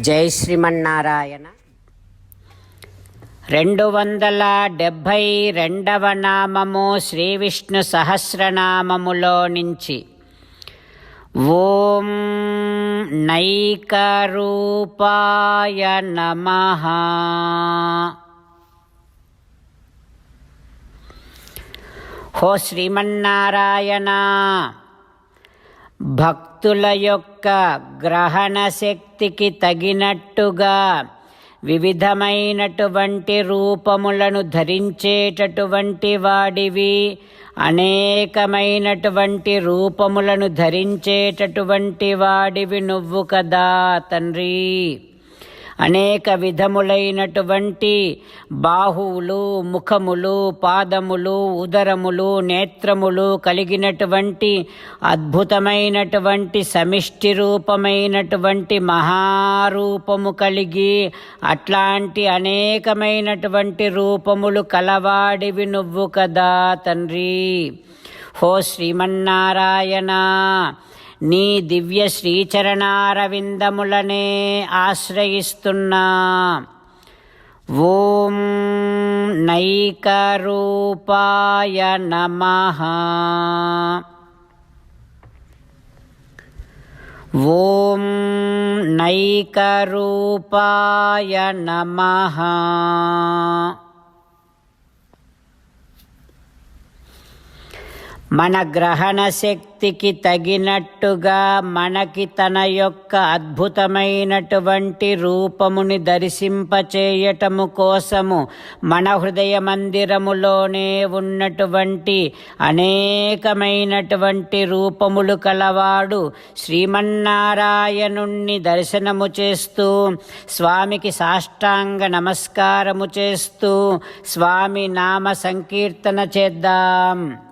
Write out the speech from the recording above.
జై శ్రీమన్నారాయణ. రెండు వందల డెబ్భై రెండవ నామము శ్రీ విష్ణు సహస్రనామములో నుంచి. ఓం నైకరూపాయ నమ. హో శ్రీమన్నారాయణ. భక్తుల యొక్క గ్రహణ శక్తికి తగినట్టుగా వివిధమైనటువంటి రూపములను ధరించేటటువంటి వాడివి. అనేకమైనటువంటి రూపములను ధరించేటటువంటి వాడివి నువ్వు కదా తండ్రి. అనేక విధములైనటువంటి బాహువులు ముఖములు పాదములు ఉదరములు నేత్రములు కలిగినటువంటి అద్భుతమైనటువంటి సమిష్టి రూపమైనటువంటి మహారూపము కలిగి అట్లాంటి అనేకమైనటువంటి రూపములు కలవాడివి నువ్వు కదా తండ్రి. హో శ్రీమన్నారాయణ. నీ దివ్య శ్రీచరణారవిందములనే ఆశ్రయిస్తున్నా. ఓం నైకరూపాయ నమ. ఓం నైకరూపాయ నమ. మన గ్రహణ శక్తికి తగినట్టుగా మనకి తన యొక్క అద్భుతమైనటువంటి రూపముని దర్శింపచేయటము కోసము మన హృదయ మందిరములోనే ఉన్నటువంటి అనేకమైనటువంటి రూపములు కలవాడు శ్రీమన్నారాయణుణ్ణి దర్శనము చేస్తూ స్వామికి సాష్టాంగ నమస్కారము చేస్తూ స్వామి నామ సంకీర్తన చేద్దాం.